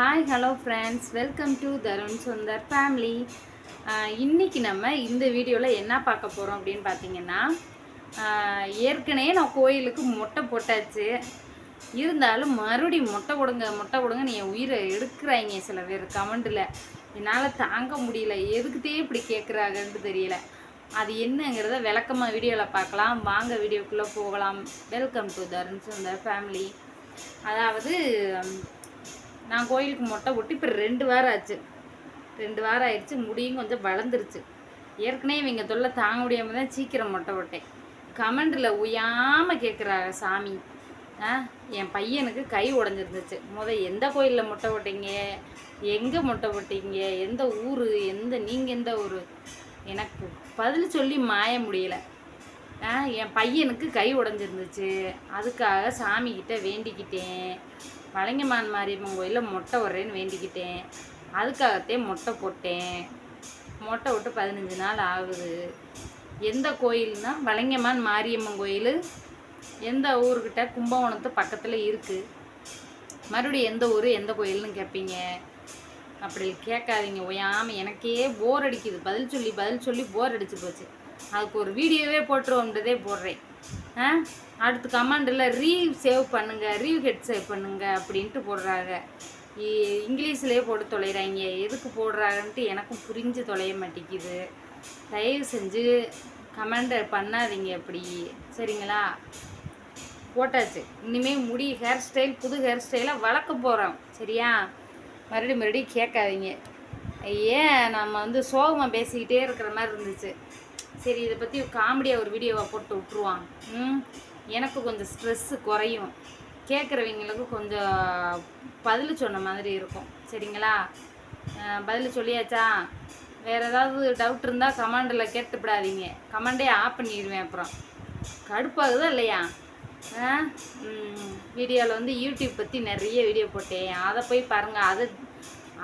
Hi hello friends welcome to Tarun Sundar family இன்றைக்கி நம்ம இந்த வீடியோவில் என்ன பார்க்க போகிறோம் அப்படின்னு பார்த்தீங்கன்னா ஏற்கனவே நான் கோயிலுக்கு மொட்டை போட்டாச்சு. இருந்தாலும் மறுபடியும் மொட்டை கொடுங்க மொட்டை கொடுங்க நீ உயிரை எடுக்கிறாங்க சில பேர் கமெண்டில் என்னால் தாங்க முடியல. எதுக்குதே இப்படி கேட்குறாங்கன்ட்டு தெரியல. அது என்னங்கிறத விளக்கமாக வீடியோவில் பார்க்கலாம். வாங்க வீடியோக்குள்ளே போகலாம். Welcome to Tarun Sundar family அதாவது நான் கோயிலுக்கு மொட்டை போட்டு இப்போ ரெண்டு வாரம் ஆச்சு. ரெண்டு வாரம் ஆயிடுச்சு முடியும் கொஞ்சம் வளர்ந்துருச்சு. ஏற்கனவே இவங்க தொல்லை தாங்க முடியாமல் தான் சீக்கிரம் மொட்டை போட்டேன். கமெண்டில் உயாமல் கேட்குறாங்க சாமி. ஆ என் பையனுக்கு கை உடஞ்சிருந்துச்சு. முத எந்த கோயிலில் மொட்டை போட்டீங்க? எங்கே மொட்டை போட்டீங்க? எந்த ஊர்? எந்த நீங்கள் எந்த ஊர்? எனக்கு பதில் சொல்லி மாய முடியல. ஆ, என் பையனுக்கு கை உடஞ்சிருந்துச்சு. அதுக்காக சாமிக்கிட்ட வேண்டிக்கிட்டேன். வளைங்கமான் மாரியம்மன் கோயிலில் மொட்டை வர்றேன்னு வேண்டிக்கிட்டேன். அதுக்காகத்தே மொட்டை போட்டேன். மொட்டை விட்டு பதினஞ்சு நாள் ஆகுது. எந்த கோயில்னா வளைங்கமான் மாரியம்மன் கோயில். எந்த ஊருக்கிட்ட? கும்பகோணத்து பக்கத்தில் இருக்குது மறுபடியும் எந்த ஊர் எந்த கோயில்னு கேட்பீங்க அப்படி கேட்காதீங்க. ஓயாமல் எனக்கே போர் அடிக்குது. பதில் சொல்லி பதில் சொல்லி போர் அடிச்சு போச்சு. அதுக்கு ஒரு வீடியோவே போட்டுருவோன்றதே போடுறேன். ஆ? அடுத்து கமெண்டில் ரீவ் சேவ் பண்ணுங்க ரீவ் ஹெட் சேவ் பண்ணுங்க அப்படின்ட்டு போடுறாங்க. இங்கிலீஷ்லேயே போட்டு தொலைகிறாங்க எதுக்கு போடுறாங்கன்ட்டு எனக்கும் புரிஞ்சு தொலைய மாட்டேங்குது. தயவு செஞ்சு கமெண்ட் பண்ணாதீங்க அப்படி. சரிங்களா? போட்டாச்சு. இனிமேல் முடி ஹேர் ஸ்டைல் புது ஹேர் ஸ்டைலாக வளர்க்க போகிறோம் சரியா? மறுபடியும் மறுபடியும் கேட்காதீங்க. ஏன் நம்ம வந்து சோகமாக பேசிக்கிட்டே இருக்கிற மாதிரி இருந்துச்சு. சரி இதை பற்றி காமெடியாக ஒரு வீடியோவை போட்டு விட்ருவான் ம்? எனக்கு கொஞ்சம் ஸ்ட்ரெஸ்ஸு குறையும். கேட்குறவங்களுக்கு கொஞ்சம் பதில் சொன்ன மாதிரி இருக்கும். சரிங்களா? பதில் சொல்லியாச்சா? வேறு ஏதாவது டவுட் இருந்தால் கமெண்டில் கேட்டுப்படாதீங்க. கமெண்டே ஆஃப் பண்ணிடுவேன் அப்புறம். கடுப்பாகுதா இல்லையா? வீடியோவில் வந்து யூடியூப் பற்றி நிறைய வீடியோ போட்டேன். அதை போய் பாருங்கள் அதை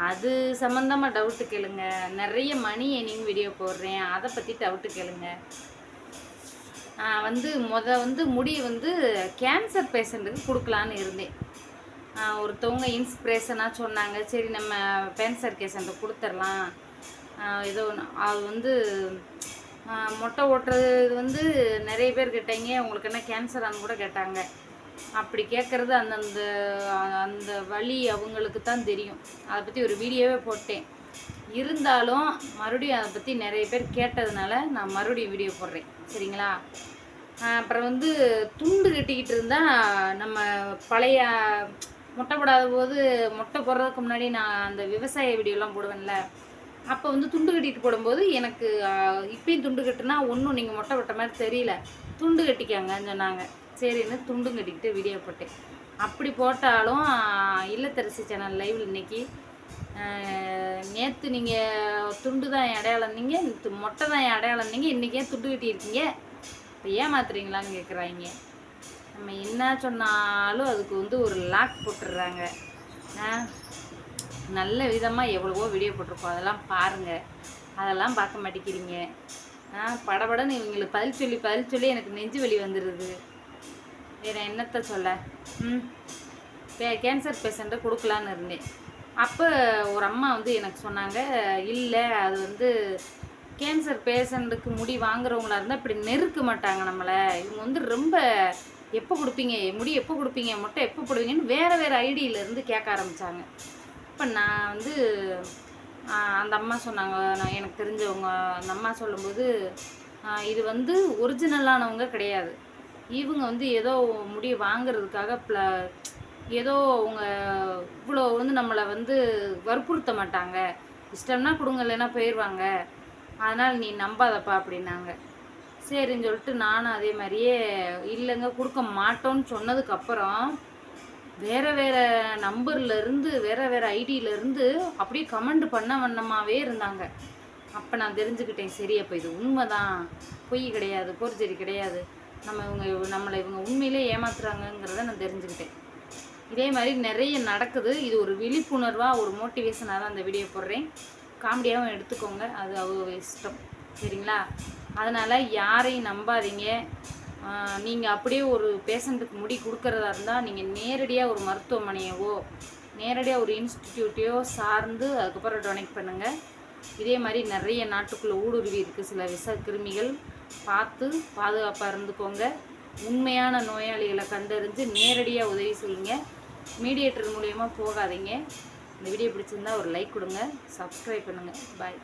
அது சம்மந்தமாக டவுட்டு கேளுங்க. நிறைய மணி எனிங் வீடியோ போடுறேன். அதை பற்றி டவுட்டு கேளுங்க. வந்து முத வந்து முடி வந்து கேன்சர் பேஷண்ட்டுக்கு கொடுக்கலான்னு இருந்தேன். ஒருத்தவங்க இன்ஸ்பிரேஷனாக சொன்னாங்க. சரி நம்ம கேன்சர் பேஷண்ட்டுக்கு கொடுத்துர்லாம் ஏதோ ஒன்று அது வந்து மொட்டை ஓட்டுறது வந்து நிறைய பேர் கேட்டாங்க உங்களுக்கு என்ன கேன்சரான்னு கூட கேட்டாங்க. அப்படி கேட்குறது அந்தந்த அந்த வழி அவங்களுக்கு தான் தெரியும். அதை பற்றி ஒரு வீடியோவே போட்டேன். இருந்தாலும் மறுபடியும் அதை பற்றி நிறைய பேர் கேட்டதுனால நான் மறுபடியும் வீடியோ போடுறேன். சரிங்களா? அப்புறம் வந்து துண்டு கட்டிக்கிட்டு இருந்தால் நம்ம பழைய மொட்டை போடாத போது மொட்டை போடுறதுக்கு முன்னாடி நான் அந்த விவசாய வீடியோலாம் போடுவேன்ல. அப்போ வந்து துண்டு கட்டிட்டு போடும்போது எனக்கு இப்பயும் துண்டு கட்டுனா ஒன்றும் நீங்கள் மொட்டை போட்ட மாதிரி தெரியல. துண்டு கட்டிக்காங்கன்னு சொன்னாங்க. சரின்னு துண்டும் கட்டிக்கிட்டு வீடியோ போட்டேன். அப்படி போட்டாலும் இல்லத்தரசி சேனல் லைவில் இன்றைக்கி நேற்று நீங்கள் துண்டு தான் என் அடையாளம் இருந்தீங்க நேற்று மொட்டை தான் என் அடையாளம் இருந்தீங்க துண்டு கட்டியிருக்கீங்க. இப்போ ஏமாத்துறீங்களான்னு கேட்குறாங்க நம்ம என்ன சொன்னாலும் அதுக்கு வந்து ஒரு லாக் போட்டுடுறாங்க. ஆ நல்ல விதமாக எவ்வளவோ வீடியோ போட்டிருக்கோம். அதெல்லாம் பாருங்கள் அதெல்லாம் பார்க்க மாட்டேங்கிறீங்க. ஆ படபடன்னு இவங்களுக்கு பதில் சொல்லி பதில் சொல்லி எனக்கு நெஞ்சு வலி வந்துடுது வேறு என்னத்தை சொல்ல? ம். பே கேன்சர் பேஷண்ட்டை கொடுக்கலான்னு இருந்தேன். அப்போ ஒரு அம்மா வந்து எனக்கு சொன்னாங்க இல்லை அது வந்து கேன்சர் பேஷண்ட்டுக்கு முடி வாங்குறவங்களா இருந்தால் இப்படி நெருக்க மாட்டாங்க நம்மளை. இவங்க வந்து ரொம்ப எப்போ கொடுப்பீங்க? முடி எப்போ கொடுப்பீங்க? மொட்டை எப்போ போடுவீங்கன்னு வேறு வேறு ஐடியிலேருந்து கேட்க ஆரம்பித்தாங்க இப்போ நான் வந்து அந்த அம்மா சொன்னாங்க நான் எனக்கு தெரிஞ்சவங்க அந்த அம்மா சொல்லும்போது இது வந்து ஒரிஜினலானவங்க கிடையாது. இவங்க வந்து ஏதோ முடியை வாங்குறதுக்காக ப்ள ஏதோ அவங்க இவ்வளோ வந்து நம்மளை வந்து வற்புறுத்த மாட்டாங்க. இஷ்டம்னா கொடுங்க இல்லைன்னா போயிடுவாங்க அதனால் நீ நம்பாதப்பா அப்படின்னாங்க. சரின்னு சொல்லிட்டு நானும் அதே மாதிரியே இல்லைங்க கொடுக்க மாட்டோன்னு சொன்னதுக்கப்புறம் வேற வேற நம்பர்லேருந்து வேறு வேற வேற அப்படியே கமெண்ட் பண்ண வண்ணமாகவே இருந்தாங்க. அப்போ நான் தெரிஞ்சுக்கிட்டேன் சரி அப்போ இது உண்மைதான். பொய் கிடையாது போர்ஜரி கிடையாது. நம்ம இவங்க நம்மளை இவங்க உண்மையிலே ஏமாத்துறாங்கங்கிறத நான் தெரிஞ்சுக்கிட்டேன். இதே மாதிரி நிறைய நடக்குது. இது ஒரு விழிப்புணர்வாக ஒரு மோட்டிவேஷனாக தான் அந்த வீடியோ போடுறேன். காமெடியாகவும் எடுத்துக்கோங்க. அது அவங்க இஷ்டம். சரிங்களா? அதனால் யாரையும் நம்பாதீங்க. நீங்கள் அப்படியே ஒரு பேஷண்ட்டுக்கு முடி கொடுக்கறதா இருந்தால் நீங்கள் நேரடியாக ஒரு மருத்துவமனையவோ நேரடியாக ஒரு இன்ஸ்டிடியூட்டையோ சார்ந்து அதுக்கப்புறம் டொனேட் பண்ணுங்கள் இதே மாதிரி நிறைய நாட்டுக்குள்ளே ஊடுருவி இருக்குது சில விஷ கிருமிகள் பார்த்து பாதுகாப்பாக இருந்துக்கோங்க. உண்மையான நோயாளிகளை கண்டறிஞ்சு நேரடியாக உதவி செய்யுங்க. மீடியேட்டர் மூலயமா போகாதீங்க. இந்த வீடியோ பிடிச்சிருந்தா ஒரு லைக் கொடுங்க. சப்ஸ்கிரைப் பண்ணுங்கள் பாய்